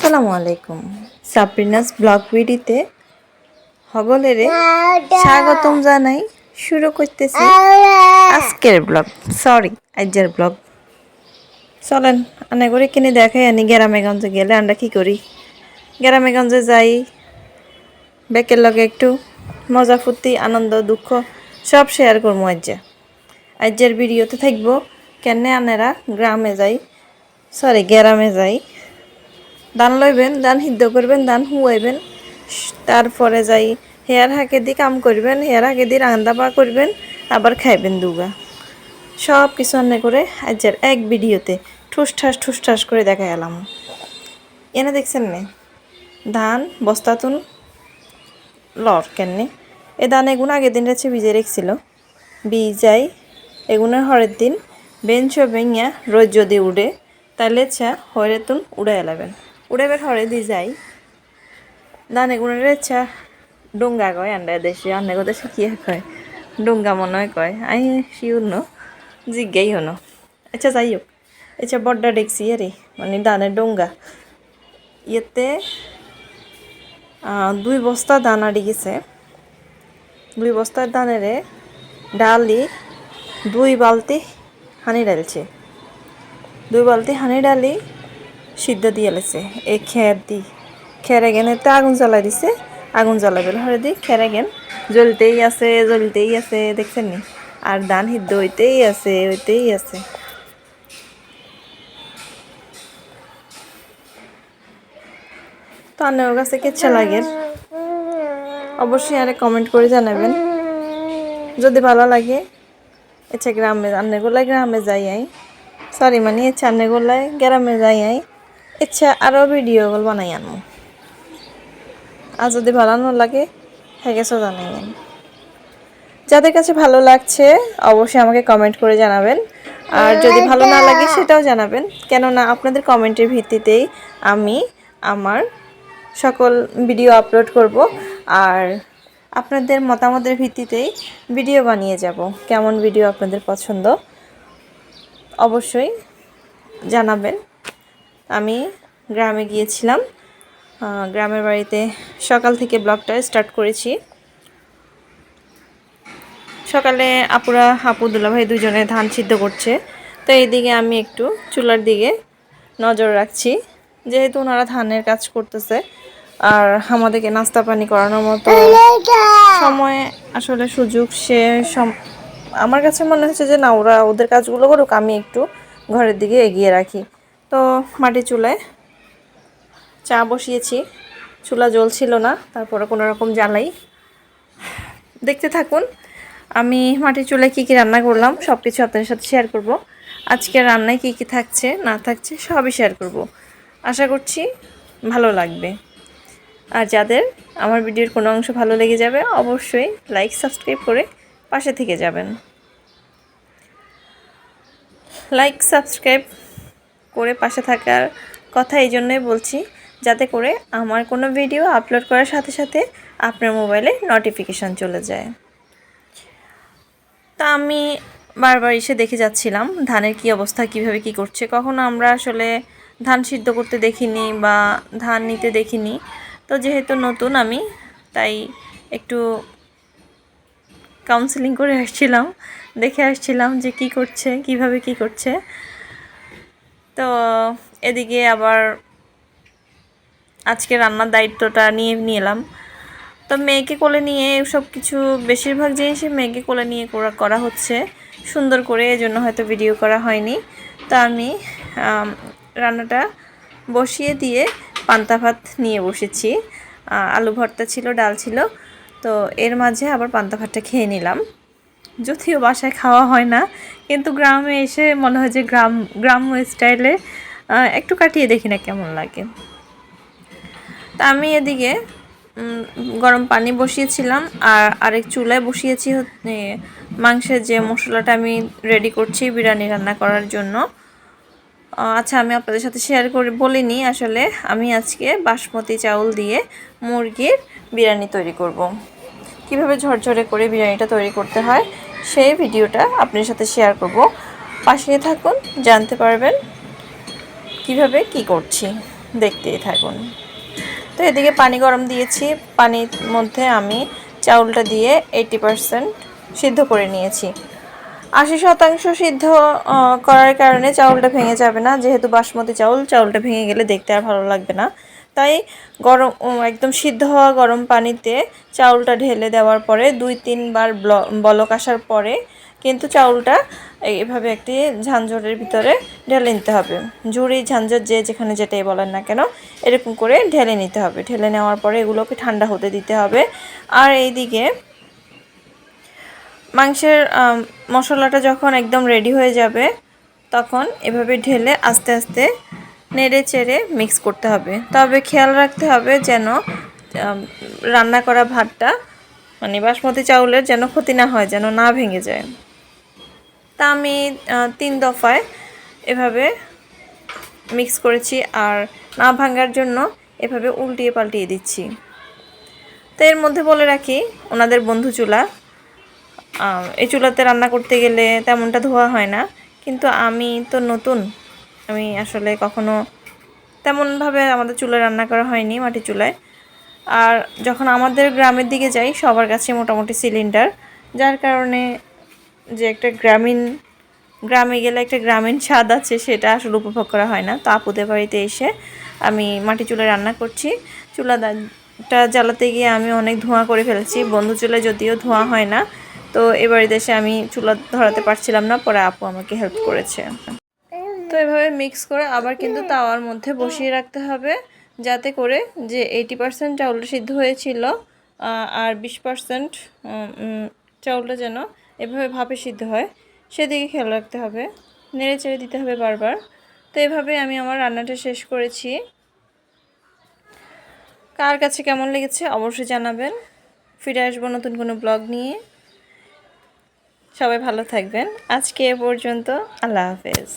আসসালামু আলাইকুম। Sabrina's blog ভিডিতে হগলেরে স্বাগতম জানাই। শুরু করতেছি আজকের ব্লগ। সরি আজকের ব্লগ। চলেন আনে করে কিনে দেখাই আনি গ্রামেগঞ্জে গেলে। আমরা কি করি? গ্রামেগঞ্জে যাই। বেকের লগে একটু মজা ফুর্তি আনন্দ দুঃখ সব শেয়ার করব আজ্জা। আজ্জের ভিডিওতে থাকব। কেনে আনেরা? গ্রামে যাই। সরি গ্রামে যাই। ধান লইবেন ধান সিদ্ধ করবেন ধান হুয়াইবেন। তারপরে যাই, হেয়ার হাঁকে দিয়ে কাম করবেন, হেয়ার হাঁকে দিয়ে রান্দা বা করবেন, আবার খাইবেন দুগা। সব কিছু রান্না করে আজের এক ভিডিওতে ঠুস ঠাস ঠুস ঠাস করে দেখা এলাম এনে দেখছেন নে, ধান বস্তাতুন লর কেননে? এ ধান এগুন আগের দিন রেছে ভিজে রেখছিল। ভিজাই এগুনের হরের দিন বেঞ্চ ভেঙিয়া রোজ যদি উড়ে, তাহলে চা হরে তুন উড়ে এলাবেন উড়ে বের হরে দি যাই। ধান এগুনের চা ডুঙ্গা কয় আন্ডা দেশে আন্ডা দেশে কি কয়? ডুঙ্গা মনে হয় কয়। আই, শিউর ন, জিজ্ঞাই হনো। আচ্ছা যাই হোক। আচ্ছা বড্ডা ডেকছি আরে মানে দানের ডোঙ্গা। ইয়েতে দুই বস্তা দানা আড়ি গেছে দুই বস্তার দানেরে ডালি, দুই বালতি হানি ডালছে দুই বালতি হানি ডালি সিদ্ধ দিয়ে লেছে। এই খের দি। খেরে গেনেতে আগুন জ্বালাই দিছে। আগুন জ্বালাবে হরে দি, খেরে গেন জ্বলতেই আছে জ্বলতেই আছে, দেখছেন নি? আর ধান সিদ্ধ হইতেই আছে হইতেই আছে। তো আপনার কাছে কেচ্ছা লাগে। অবশ্যই আরে কমেন্ট করে জানাবেন। যদি ভালো লাগে আচ্ছা গ্রামে আন্নেগুলাই গ্রামে যাই আই। সরি মানে ইচ্ছা আন্নেগুলাই গ্রামে যাই আই। ইচ্ছা আরও ভিডিওগুলো বানাই আনব আর যদি ভালো না লাগে হ্যাঁ গেছো জানাই আন। যাদের কাছে ভালো লাগছে অবশ্যই আমাকে কমেন্ট করে জানাবেন। আর যদি ভালো না লাগে সেটাও জানাবেন। কেননা আপনাদের কমেন্টের ভিত্তিতেই আমি আমার সকল ভিডিও আপলোড করব। আর আপনাদের মতামতের ভিত্তিতেই ভিডিও বানিয়ে যাব। কেমন ভিডিও আপনাদের পছন্দ অবশ্যই জানাবেন। আমি গ্রামে গিয়েছিলাম। গ্রামের বাড়িতে সকাল থেকে ব্লগটা স্টার্ট করেছি। সকালে আপুরা, আপু, দুলাভাই দুজনে ধান সিদ্ধ করছে। তো এইদিকে আমি একটু চুলার দিকে নজর রাখছি। যেহেতু ওনারা ধানের কাজ করতেছে, আর আমাদেরকে নাস্তা পানি করানোর মতো সময় আসলে সুযোগ সে আমার কাছে মনে হচ্ছে যে না, ওরা ওদের কাজগুলো করুক, আমি একটু ঘরের দিকে এগিয়ে রাখি। তো মাটি চুলায় চা বসিয়েছি। চুলা জ্বলছিল না, তারপরে কোনো রকম জ্বালাই। দেখতে থাকুন, আমি মাটির চুলায় কী কী রান্না করলাম সব কিছু আপনাদের সাথে শেয়ার করব। আজকে রান্নায় কী কী থাকছে, না থাকছে, সবই শেয়ার করব। আশা করছি ভালো লাগবে। আর যাদের আমার ভিডিওর কোনো অংশ ভালো লেগে যাবে, অবশ্যই লাইক সাবস্ক্রাইব করে পাশে থেকে যাবেন। লাইক সাবস্ক্রাইব করে পাশে থাকার কথা এই জন্যই বলছি, যাতে করে আমার কোনো ভিডিও আপলোড করার সাথে সাথে আপনার মোবাইলে নোটিফিকেশান চলে যায়। তা আমি বারবার এসে দেখে যাচ্ছিলাম ধানের কি অবস্থা, কীভাবে কি করছে। কখনো আমরা আসলে ধান সিদ্ধ করতে দেখিনি বা ধান নিতে দেখিনি। তো যেহেতু নতুন আমি, তাই একটু কাউন্সিলিং করে আসছিলাম, দেখে আসছিলাম যে কি করছে, কীভাবে কি করছে। তো এদিকে আবার আজকে রান্নার দায়িত্বটা নিয়ে নিলাম। তো মেয়েকে কোলে নিয়ে সব কিছু বেশিরভাগ জিনিসই মেয়েকে কোলে নিয়ে করা করা হচ্ছে। সুন্দর করে এজন্য হয়তো ভিডিও করা হয়নি। তো আমি রান্নাটা বসিয়ে দিয়ে পান্তা ভাত নিয়ে বসেছি। আলু ভর্তা ছিল, ডাল ছিল। তো এর মাঝে আবার পান্তা ভাতটা খেয়ে নিলাম। যদিও বাসায় খাওয়া হয় না, কিন্তু গ্রামে এসে মনে হয় যে গ্রাম, গ্রাম্য স্টাইলে একটু কাটিয়ে দেখি না কেমন লাগে তা আমি এদিকে গরম পানি বসিয়েছিলাম, আর আরেক চুলায় বসিয়েছি মাংসের যে মশলাটা আমি রেডি করছি বিরিয়ানি রান্না করার জন্য আচ্ছা আমি আপনাদের সাথে শেয়ার করে, বলিনি আসলে, আমি আজকে বাসমতি চাউল দিয়ে মুরগির বিরিয়ানি তৈরি করব। কীভাবে ঝরঝরে করে বিরিয়ানিটা তৈরি করতে হয়, সেই ভিডিওটা আপনার সাথে শেয়ার করব। পাশে থাকুন, জানতে পারবেন কীভাবে কি করছি। দেখতেই থাকুন। তো এদিকে পানি গরম দিয়েছি, পানির মধ্যে আমি চাউলটা দিয়ে এইটি পারসেন্ট সিদ্ধ করে নিয়েছি। আশি শতাংশ সিদ্ধ করার কারণে চাউলটা ভেঙে যাবে না। যেহেতু বাসমতি চাউল, চাউলটা ভেঙে গেলে দেখতে আর ভালো লাগবে না। তাই গরম একদম সিদ্ধ হওয়া গরম পানিতে চাউলটা ঢেলে দেওয়ার পরে দুই, তিনবার ব্ল- বলক আসার পরে কিন্তু চাউলটা এইভাবে একটি ঝাঞ্ঝরের ভিতরে ঢেলে নিতে হবে। ঝুড়ি ঝাঞ্ঝর যে যেখানে যেটাই বলেন না কেন, এরকম করে ঢেলে নিতে হবে। ঢেলে নেওয়ার পরে এগুলোকে ঠান্ডা হতে দিতে হবে। আর এইদিকে মাংসের মশলাটা যখন একদম রেডি হয়ে যাবে, তখন এভাবে ঢেলে আস্তে আস্তে নেড়ে চেড়ে মিক্স করতে হবে। তবে খেয়াল রাখতে হবে যেন রান্না করা ভাতটা মানে বাসমতি চাউলের যেন ক্ষতি না হয়, যেন না ভেঙে যায়। তা আমি তিন দফায় এভাবে মিক্স করেছি আর না ভাঙার জন্য এভাবে উল্টিয়ে পাল্টিয়ে দিচ্ছি। তো এর মধ্যে বলে রাখি, ওনাদের বন্ধু চুলা এই চুলাতে রান্না করতে গেলে তেমনটা ধোয়া হয় না। কিন্তু আমি তো নতুন আমি আসলে কখনো তেমনভাবে আমাদের চুলায় রান্না করা হয়নি, মাটির চুলায়। আর যখন আমাদের গ্রামের দিকে যাই, সবার কাছে মোটামুটি সিলিন্ডার যার কারণে যে একটা গ্রামীণ, গ্রামে গেলে একটা গ্রামীণ স্বাদ আছে, সেটা আসলে উপভোগ করা হয় না। তো আপুদের বাড়িতে এসে আমি মাটি চুলায় রান্না করছি। চুলাটা জ্বালাতে গিয়ে আমি অনেক ধোঁয়া করে ফেলেছি, বন্ধু চুলায় যদিও ধোঁয়া হয় না। তো এ বাড়িতে এসে আমি চুলা ধরাতে পারছিলাম না, পরে আপু আমাকে হেল্প করেছে। তো এভাবে মিক্স করে আবার কিন্তু তাওয়ার মধ্যে বসিয়ে রাখতে হবে যাতে করে যে এইটি পার্সেন্ট চাউলটা সিদ্ধ হয়েছিল আর বিশ পার্সেন্ট চাউলটা যেন এভাবে ভাপে সিদ্ধ হয় সেদিকে খেয়াল রাখতে হবে। নেড়ে চেড়ে দিতে হবে বারবার। তো এভাবে আমি আমার রান্নাটা শেষ করেছি। কার কাছে কেমন লেগেছে অবশ্যই জানাবেন। ফিরে আসব নতুন কোনো ব্লগ নিয়ে। সবাই ভালো থাকবেন। আজকে এ পর্যন্ত। আল্লাহ হাফেজ।